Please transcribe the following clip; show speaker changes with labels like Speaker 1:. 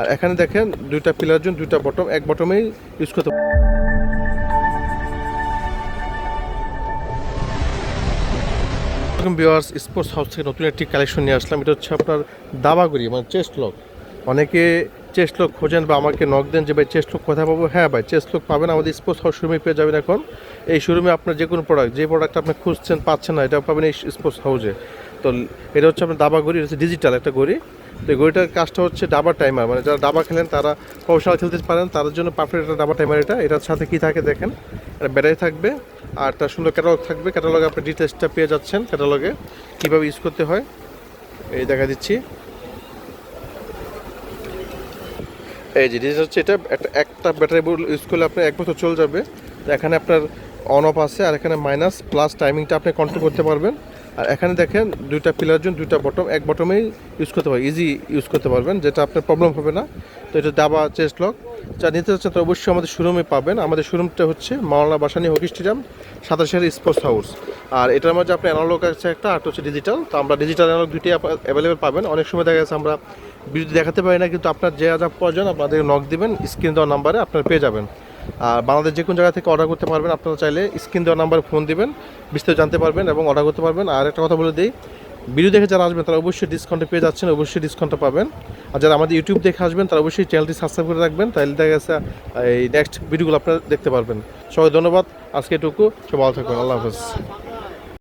Speaker 1: আর এখানে দেখেন দুইটা পিলার জন্য দুইটা বটম এক বটমেই ইউজ করতে বিওয়ার্স স্পোর্টস হাউস থেকে নতুন একটি কালেকশন নিয়ে আসলাম। এটা হচ্ছে আপনার দাবাগুড়ি মানে চেস্ট লক অনেকে চেস্ট লক খোঁজেন বা আমাকে নক দেন যে, ভাই চেস্ট লক কোথায় পাবো? হ্যাঁ ভাই চেস্ট লক পাবেন আমাদের স্পোর্টস হাউস শোরুমে পেয়ে যাবেন এখন। এই শোরুমে আপনার যে কোনো প্রোডাক্ট যে প্রোডাক্ট আপনি খুঁজছেন, পাচ্ছেন না, এটা পাবেন এই স্পোর্টস হাউসে তো এটা হচ্ছে আপনার দাবা ঘড়ি এটা হচ্ছে ডিজিটাল একটা ঘড়ি তো এই কাজটা হচ্ছে ডাবা টাইমার। মানে যারা ডাবা খেলেন, তারা প্রফেশনাল খেলতে পারেন, তাদের জন্য পারফেক্ট একটা ডাবা টাইমার এটা। এটার সাথে কী থাকে দেখেন? এটা ব্যাটারি থাকবে, আর তার সুন্দর ক্যাটালগ থাকবে। ক্যাটালগে আপনি ডিটেলসটা পেয়ে যাচ্ছেন ক্যাটালগে কীভাবে ইউজ করতে হয়। এই দেখা দিচ্ছি। এই যে ডিটেলস হচ্ছে এটা, একটা একটা ব্যাটারি ইউজ করলে আপনার এক বছর চলে যাবে। তো এখানে আপনার অন অফ আছে, আর এখানে মাইনাস প্লাস টাইমিংটা আপনি কন্ট্রোল করতে পারবেন। আর এখানে দেখেন দুইটা পিলার জন্য দুইটা বটম এক বটমেই ইউজ করতে পারবেন ইজি ইউজ করতে পারবেন, যেটা আপনার প্রবলেম হবে না। তো এটা দাবা চেস্ট লক যা নিতে চাচ্ছেন তো অবশ্যই আমাদের শোরুমে পাবেন। আমাদের শোরুমটা হচ্ছে মাওলানা বাসানি হকি স্টেডিয়াম সাতাশের স্পোর্টস হাউস আর এটার মধ্যে আপনি অ্যানালগ আছে একটা, আর হচ্ছে ডিজিটাল তো আমরা ডিজিটাল অ্যানালগ দুইটি অ্যাভেলেবেল পাবেন। অনেক সময় দেখা গেছে আমরা ভিডিও দেখাতে পারি না, কিন্তু আপনার যে যা প্রয়োজন আপনাদের নক দেবেন স্ক্রিন দেওয়ার নাম্বারে আপনারা পেয়ে যাবেন। আর বাংলাদেশ যে কোনো জায়গা থেকে অর্ডার করতে পারবেন। আপনারা চাইলে স্ক্রিন দেওয়া নাম্বারে ফোন দিবেন, বিস্তারিত জানতে পারবেন এবং অর্ডার করতে পারবেন। আর একটা কথা বলে দিই ভিডিও দেখে যারা আসবেন, তারা অবশ্যই ডিসকাউন্টে পেয়ে যাচ্ছেন, অবশ্যই ডিসকাউন্টটা পাবেন। আর যারা আমাদের ইউটিউব দেখে আসবেন, তারা অবশ্যই চ্যানেলটি সাবস্ক্রাইব করে রাখবেন, তাহলে দেখা গেছে, এই নেক্সট ভিডিওগুলো আপনারা দেখতে পারবেন। সবাই ধন্যবাদ, আজকে এটুকু সব ভালো থাকবেন, আল্লাহ হাফেজ।